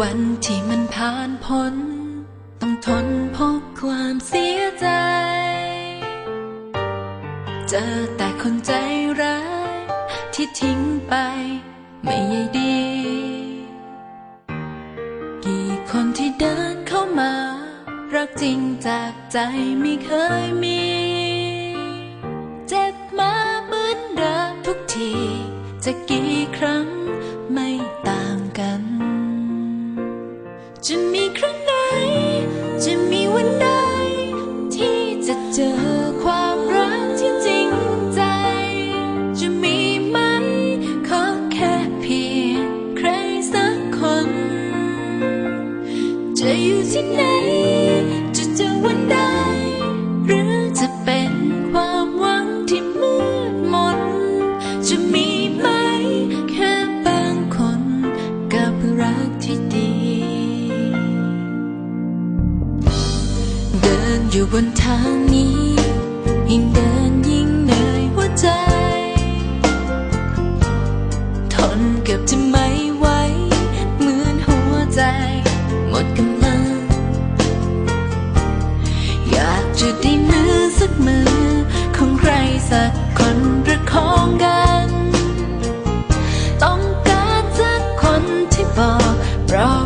วันที่มันผ่านพ้น ต้องทนพราะความเสียใจ เจอแต่คนใจร้ายที่ทิ้งไปไม่ใยดี กี่คนที่เดินเข้ามา รักจริงจากใจไม่เคยมี เจ็บมาเหมือนเดิมทุกทีจะกี่ จะอยู่ที่ไหนจะเจอวันใดหรือจะเป็นความหวังที่มืดมน จะมีไหมแค่บางคนกับรักที่ดี เดินอยู่บนทางนี้ยิ่งเดิน raw.